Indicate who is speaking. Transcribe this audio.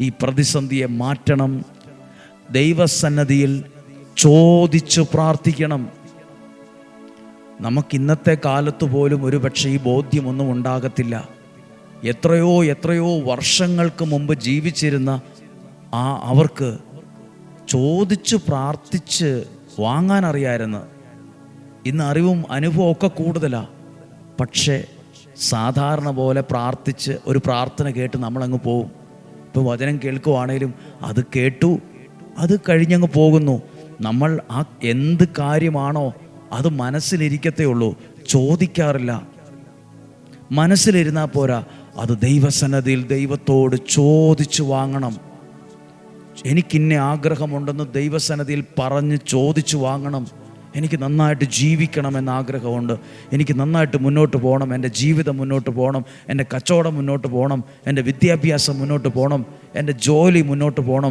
Speaker 1: ഈ പ്രതിസന്ധിയെ മാറ്റണം. ദൈവസന്നദ്ധിയിൽ ചോദിച്ചു പ്രാർത്ഥിക്കണം. നമുക്ക് ഇന്നത്തെ കാലത്ത് പോലും ഒരുപക്ഷെ ഈ ബോധ്യമൊന്നും ഉണ്ടാകത്തില്ല. എത്രയോ എത്രയോ വർഷങ്ങൾക്ക് മുമ്പ് ജീവിച്ചിരുന്ന ആ അവർക്ക് ചോദിച്ച് പ്രാർത്ഥിച്ച് വാങ്ങാൻ അറിയാമായിരുന്നു ഇന്ന് അറിവും അനുഭവം ഒക്കെ കൂടുതലാണ് പക്ഷേ സാധാരണ പോലെ പ്രാർത്ഥിച്ച് ഒരു പ്രാർത്ഥന കേട്ട് നമ്മളങ്ങ് പോകും ഇപ്പോൾ വചനം കേൾക്കുവാണേലും അത് കേട്ടു അത് കഴിഞ്ഞങ്ങ് പോകുന്നു. നമ്മൾ ആ എന്ത് കാര്യമാണോ അത് മനസ്സിലിരിക്കത്തേ ഉള്ളൂ. ചോദിക്കാറില്ല. മനസ്സിലിരുന്നാൽ പോരാ. അത് ദൈവസന്നതിയിൽ ദൈവത്തോട് ചോദിച്ചു വാങ്ങണം. എനിക്കിന്നെ ആഗ്രഹമുണ്ടെന്ന് ദൈവസന്നതിയിൽ പറഞ്ഞ് ചോദിച്ചു വാങ്ങണം. എനിക്ക് നന്നായിട്ട് ജീവിക്കണം എന്ന ആഗ്രഹമുണ്ട്. എനിക്ക് നന്നായിട്ട് മുന്നോട്ട് പോകണം. എന്റെ ജീവിതം മുന്നോട്ട് പോകണം. എന്റെ കച്ചവടം മുന്നോട്ട് പോകണം. എന്റെ വിദ്യാഭ്യാസം മുന്നോട്ട് പോകണം. എന്റെ ജോലി മുന്നോട്ട് പോകണം.